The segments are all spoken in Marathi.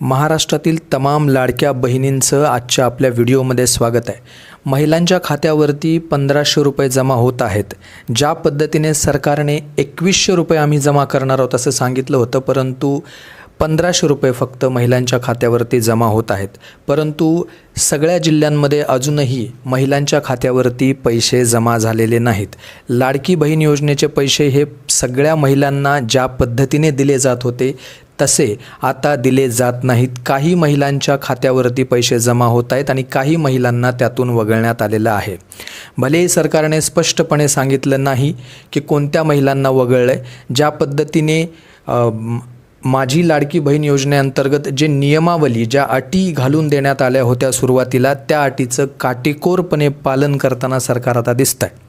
महाराष्ट्रातील तमाम लाडक्या बहिणींचं आजच्या आपल्या व्हिडिओमध्ये स्वागत आहे. महिलांच्या खात्यावरती पंधराशे रुपये जमा होत आहेत. ज्या पद्धतीने सरकारने एकवीसशे रुपये आम्ही जमा करणार आहोत असं सांगितलं होतं परंतु पंधराशे रुपये फक्त महिलांच्या खात्यावरती जमा होत आहेत. परंतु सगळ्या जिल्ह्यांमध्ये अजूनही महिलांच्या खात्यावरती पैसे जमा झालेले नाहीत. लाडकी बहीण योजनेचे पैसे हे सगळ्या महिलांना ज्या पद्धतीने दिले जात होते तसे आता दिले जात नाहीत. काही महिलांच्या खात्यावरती पैसे जमा होत आहेत आणि काही महिलांना त्यातून वगळण्यात आलेलं आहे. भलेही सरकारने स्पष्टपणे सांगितलं नाही की कोणत्या महिलांना वगळलं आहे ज्या पद्धतीने माझी लाडकी बहीण योजनेअंतर्गत जे नियमावली ज्या अटी घालून देण्यात आल्या होत्या सुरुवातीला त्या अटीचं काटेकोरपणे पालन करताना सरकार आता दिसत आहे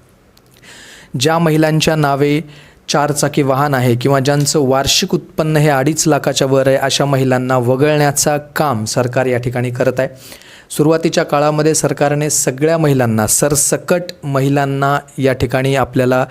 ज्या महिलांच्या नावे चारचाकी वाहन आहे किंवा ज्यांचं वार्षिक उत्पन्न हे अडीच लाखाच्या वर आहे अशा महिलांना वगळण्याचा काम सरकार या ठिकाणी करत आहे. सुरुवातीच्या काळामध्ये सरकारने सगळ्या महिलांना सरसकट महिलांना या ठिकाणी आपल्याला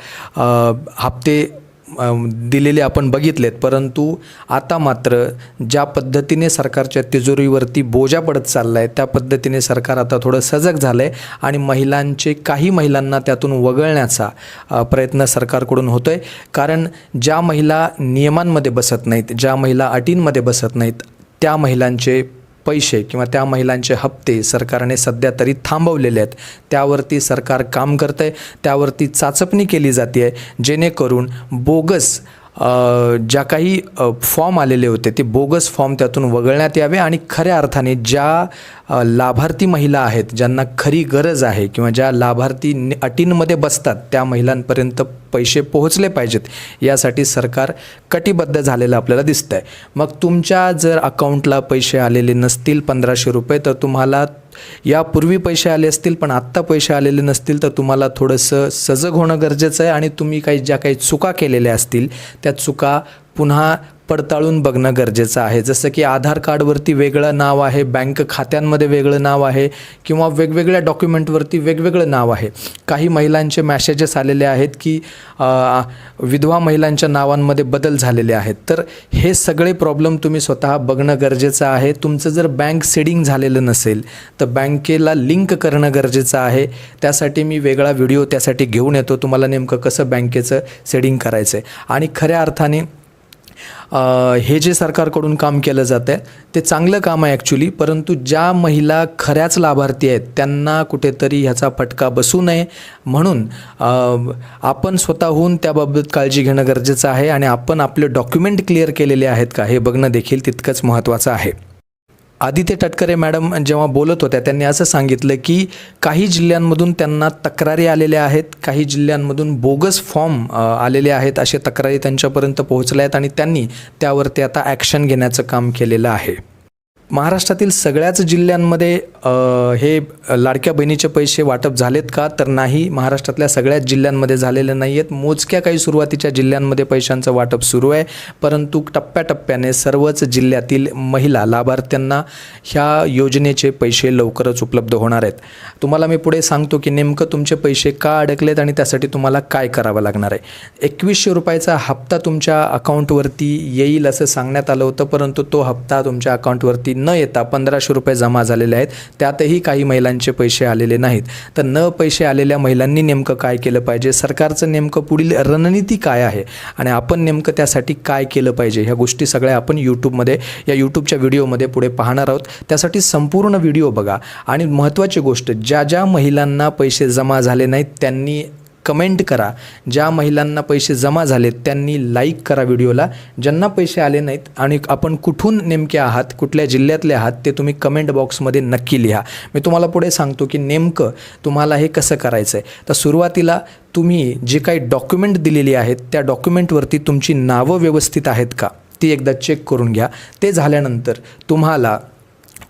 हप्ते दिलेले आपण बघितलेत. परंतु आता मात्र ज्या पद्धतीने सरकारच्या तिजोरीवरती बोजा पडत चालला आहे त्या पद्धतीने सरकार आता थोडं सजग झालं आहे आणि महिलांचे काही महिलांना त्यातून वगळण्याचा प्रयत्न सरकारकडून होतो आहे कारण ज्या महिला नियमांमध्ये बसत नाहीत ज्या महिला अटींमध्ये बसत नाहीत त्या महिलांचे पैसे किंवा त्या महिलांचे हप्ते सरकारने सध्या तरी थांबवलेले आहेत. त्यावरती सरकार काम करतं आहे त्यावरती चाचपणी केली जाते आहे जेणेकरून बोगस ज्या काही फॉर्म आलेले होते ते बोगस फॉर्म त्यातून वगळण्यात यावे आणि खऱ्या अर्थाने ज्या लाभार्थी महिला आहेत ज्यांना खरी गरज आहे किंवा ज्या लाभार्थी अटींमध्ये बसतात त्या महिलांपर्यंत पैसे पोहोचले पाहिजेत यासाठी सरकार कटिबद्ध झालेलं आपल्याला दिसतं आहे मग तुमच्या जर अकाउंटला पैसे आलेले नसतील पंधराशे रुपये तर तुम्हाला यापूर्वी पैसे आले असतील पण आत्ता पैसे आलेले नसतील तर तुम्हाला थोडंसं सजग होणं गरजेचं आहे. आणि तुम्ही काही ज्या काही चुका केलेल्या असतील त्या चुका पुन्हा पडताळून बघणं गरजेचं आहे. जसं की आधार कार्डवरती वेगळं नाव आहे बँक खात्यांमध्ये वेगळं नाव आहे किंवा वेगवेगळ्या डॉक्युमेंटवरती वेगवेगळं नाव आहे. काही महिलांचे मॅसेजेस आलेले आहेत की विधवा महिलांच्या नावांमध्ये बदल झालेले आहेत. तर हे सगळे प्रॉब्लेम तुम्ही स्वतः बघणं गरजेचं आहे. तुमचं जर बँक सेडिंग झालेलं नसेल तर बँकेला लिंक करणं गरजेचं आहे. त्यासाठी मी वेगळा व्हिडिओ त्यासाठी घेऊन येतो. तुम्हाला नेमकं कसं बँकेचं सेडिंग करायचं आहे आणि खऱ्या अर्थाने हे जे सरकारकडून काम केलं जातं आहे ते चांगलं काम आहे ॲक्च्युली परंतु ज्या महिला खऱ्याच लाभार्थी आहेत त्यांना कुठेतरी ह्याचा फटका बसू नये. म्हणून आपण स्वतःहून त्याबाबत काळजी घेणं गरजेचं आहे आणि आपण आपले डॉक्युमेंट क्लिअर केलेले आहेत का हे बघणं देखील तितकंच महत्त्वाचं आहे. आदित्य टटकरे मॅडम जेव्हा बोलत होत्या त्यांनी असं सांगितलं की काही जिल्ह्यांमधून त्यांना तक्रारी आलेल्या आहेत काही जिल्ह्यांमधून बोगस फॉर्म आलेले आहेत असे तक्रारी त्यांच्यापर्यंत पोहोचल्या आहेत आणि त्यांनी त्यावरती आता ॲक्शन घेण्याचं काम केलेलं आहे. महाराष्ट्रातील सगळ्याच जिल्ह्यांमध्ये हे लाडक्या बहिणीचे पैसे वाटप झालेत का? तर नाही. महाराष्ट्रातल्या सगळ्याच जिल्ह्यांमध्ये झालेले नाही आहेत मोजक्या काही सुरुवातीच्या जिल्ह्यांमध्ये पैशांचं वाटप सुरू आहे. परंतु टप्प्याटप्प्याने सर्वच जिल्ह्यातील महिला लाभार्थ्यांना ह्या योजनेचे पैसे लवकरच उपलब्ध होणार आहेत. तुम्हाला मी पुढे सांगतो की नेमकं तुमचे पैसे का अडकलेत आणि त्यासाठी तुम्हाला काय करावं लागणार आहे. एकवीसशे रुपयाचा हप्ता तुमच्या अकाउंटवरती येईल असं सांगण्यात आलं होतं परंतु तो हप्ता तुमच्या अकाउंटवरती न येता पंधराशे रुपये जमा झालेले आहेत. त्यातही काही महिलांचे पैसे आलेले नाहीत. तर न पैसे आलेल्या महिलांनी नेमकं काय केलं पाहिजे? सरकारचं नेमकं पुढील रणनीती काय आहे? आणि आपण नेमकं त्यासाठी काय केलं पाहिजे? ह्या गोष्टी सगळ्या आपण यूट्यूबमध्ये या यूट्यूबच्या व्हिडिओमध्ये पुढे पाहणार आहोत. त्यासाठी संपूर्ण व्हिडिओ बघा. आणि महत्त्वाची गोष्ट ज्या ज्या महिलांना पैसे जमा झाले नाहीत त्यांनी कमेंट करा. ज्या महिलांना पैसे जमा झालेत त्यांनी लाईक करा व्हिडिओला. ज्यांना पैसे आले नाहीत आणि आपण कुठून नेमके आहात कुठल्या जिल्ह्यातले आहात ते तुम्ही कमेंट बॉक्समध्ये नक्की लिहा. मी तुम्हाला पुढे सांगतो की नेमकं तुम्हाला हे कसं करायचं आहे तर सुरुवातीला तुम्ही जे काही डॉक्युमेंट दिलेली आहेत त्या डॉक्युमेंटवरती तुमची नावं व्यवस्थित आहेत का? ती एकदा चेक करून घ्या. ते झाल्यानंतर तुम्हाला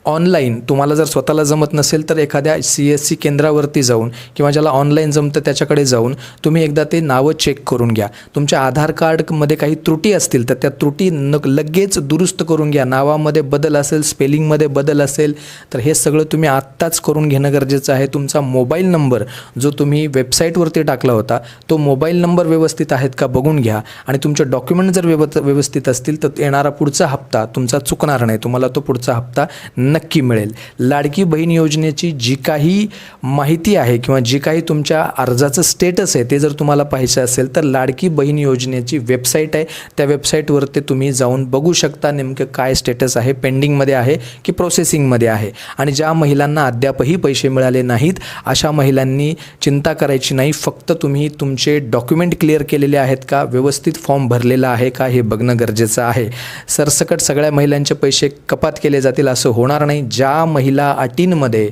ऑनलाईन तुम्हाला जर स्वतःला जमत नसेल तर एखाद्या सी एस सी केंद्रावरती जाऊन किंवा ज्याला ऑनलाईन जमतं त्याच्याकडे जाऊन तुम्ही एकदा ते नावं चेक करून घ्या. तुमच्या आधार कार्डमध्ये काही त्रुटी असतील तर त्या त्रुटी न लगेच दुरुस्त करून घ्या. नावामध्ये बदल असेल स्पेलिंगमध्ये बदल असेल तर हे सगळं तुम्ही आत्ताच करून घेणं गरजेचं आहे. तुमचा मोबाईल नंबर जो तुम्ही वेबसाईटवरती टाकला होता तो मोबाईल नंबर व्यवस्थित आहेत का बघून घ्या. आणि तुमचे डॉक्युमेंट जर व्यव व्यवस्थित असतील तर येणारा पुढचा हप्ता तुमचा चुकणार नाही. तुम्हाला तो पुढचा हप्ता न नक्की मिळेल. लाडकी बहीण योजनेची जी काही माहिती आहे किंवा जी काही तुमच्या अर्जाचं स्टेटस आहे ते जर तुम्हाला पाहिजे असेल तर लाडकी बहीण योजनेची वेबसाईट आहे. त्या वेबसाईटवरती तुम्ही जाऊन बघू शकता नेमकं काय स्टेटस आहे पेंडिंगमध्ये आहे की प्रोसेसिंगमध्ये आहे. आणि ज्या महिलांना अद्यापही पैसे मिळाले नाहीत अशा महिलांनी चिंता करायची नाही. फक्त तुम्ही तुमचे डॉक्युमेंट क्लिअर केलेले आहेत का व्यवस्थित फॉर्म भरलेला आहे का हे बघणं गरजेचं आहे. सरसकट सगळ्या महिलांचे पैसे कपात केले जातील असं होणार नाही ज्या महिला अटींमध्ये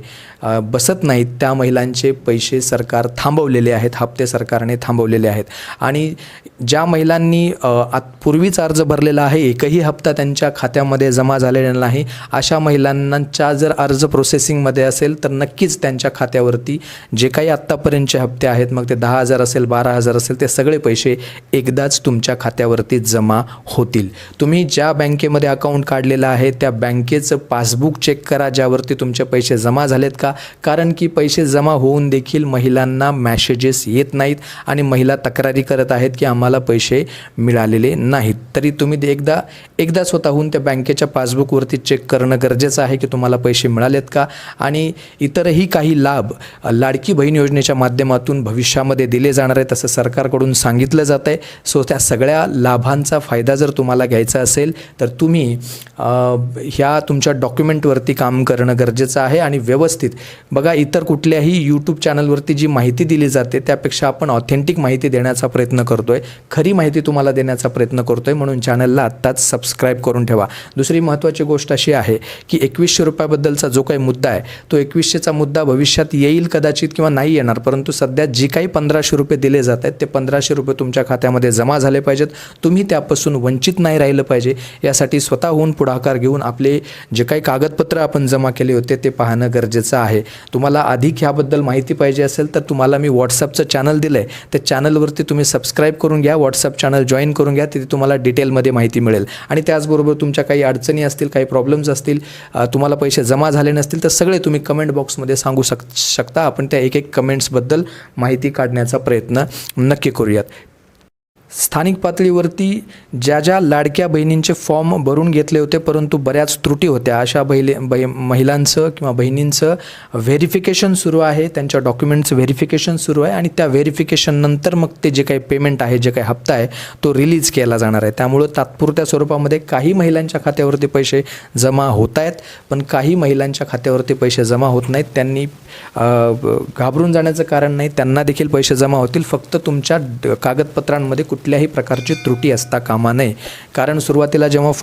बसत नाहीत त्या महिलांचे पैसे सरकार थांबवलेले आहेत हप्ते सरकारने थांबवलेले आहेत. आणि ज्या महिलांनी आत पूर्वीच अर्ज भरलेला आहे एकही हप्ता त्यांच्या खात्यामध्ये जमा झालेला नाही अशा महिलांच्या जर अर्ज प्रोसेसिंगमध्ये असेल तर नक्कीच त्यांच्या खात्यावरती जे काही आत्तापर्यंतचे हप्ते आहेत मग ते दहा हजार असेल बारा हजार असेल ते सगळे पैसे एकदाच तुमच्या खात्यावरती जमा होतील. तुम्ही ज्या बँकेमध्ये अकाउंट काढलेलं आहे त्या बँकेचं पासबुक चेक करा ज्यावरती तुमचे पैसे जमा झालेत का? कारण की पैसे जमा होऊन देखील महिलांना मॅसेजेस येत नाहीत आणि महिला तक्रारी करत आहेत की आम्हाला पैसे मिळालेले नाहीत. तरी तुम्ही ते एकदा एकदा स्वतःहून त्या बँकेच्या पासबुकवरती चेक करणं गरजेचं आहे की तुम्हाला पैसे मिळालेत का? आणि इतरही काही लाभ लाडकी बहीण योजनेच्या माध्यमातून भविष्यामध्ये दिले जाणार आहेत असं सरकारकडून सांगितलं जात आहे. सो त्या सगळ्या लाभांचा फायदा जर तुम्हाला घ्यायचा असेल तर तुम्ही ह्या तुमच्या डॉक्युमेंट डॉक्युमेंटवरती काम करणं गरजेचं आहे आणि व्यवस्थित. बघा इतर कुठल्याही यूट्यूब चॅनलवरती जी माहिती दिली जाते त्यापेक्षा आपण ऑथेंटिक माहिती देण्याचा प्रयत्न करतो आहे खरी माहिती तुम्हाला देण्याचा प्रयत्न करतो आहे म्हणून चॅनलला आत्ताच सबस्क्राईब करून ठेवा. दुसरी महत्त्वाची गोष्ट अशी आहे की एकवीसशे रुपयाबद्दलचा जो काही मुद्दा आहे तो एकवीसशेचा मुद्दा भविष्यात येईल कदाचित किंवा नाही येणार परंतु सध्या जी काही पंधराशे रुपये दिले जात आहेत ते पंधराशे रुपये तुमच्या खात्यामध्ये जमा झाले पाहिजेत. तुम्ही त्यापासून वंचित नाही राहिलं पाहिजे. यासाठी स्वतःहून पुढाकार घेऊन आपले जे काही कागद कागदपत्र आपण जमा केले होते ते पाहणं गरजेचं आहे. तुम्हाला अधिक ह्याबद्दल माहिती पाहिजे असेल तर तुम्हाला मी व्हॉट्सअपचं चॅनल दिलं आहे त्या चॅनलवरती तुम्ही सबस्क्राईब करून घ्या व्हॉट्सअप चॅनल जॉईन करून घ्या तिथे तुम्हाला डिटेलमध्ये माहिती मिळेल. आणि त्याचबरोबर तुमच्या काही अडचणी असतील काही प्रॉब्लेम्स असतील तुम्हाला पैसे जमा झाले नसतील तर सगळे तुम्ही कमेंट बॉक्समध्ये सांगू शक शकता. आपण त्या एक एक कमेंट्सबद्दल माहिती काढण्याचा प्रयत्न नक्की करूयात. स्थानिक पातळीवरती ज्या ज्या लाडक्या बहिणींचे फॉर्म भरून घेतले होते परंतु बऱ्याच त्रुटी होत्या. अशा बहिले बै महिलांचं किंवा बहिणींचं व्हेरिफिकेशन सुरू आहे त्यांच्या डॉक्युमेंटचं व्हेरिफिकेशन सुरू आहे आणि त्या व्हेरिफिकेशननंतर मग ते जे काही पेमेंट आहे जे काही हप्ता आहे तो रिलीज केला जाणार आहे. त्यामुळं तात्पुरत्या स्वरूपामध्ये काही महिलांच्या खात्यावरती पैसे जमा होत आहेत पण काही महिलांच्या खात्यावरती पैसे जमा होत नाहीत. त्यांनी घाबरून जाण्याचं कारण नाही. त्यांना देखील पैसे जमा होतील. फक्त तुमच्या कागदपत्रांमध्ये कुठं कुठल्याही प्रकारची त्रुटी असता कामा नये. कारण सुरुवातीला जेव्हा फॉर्म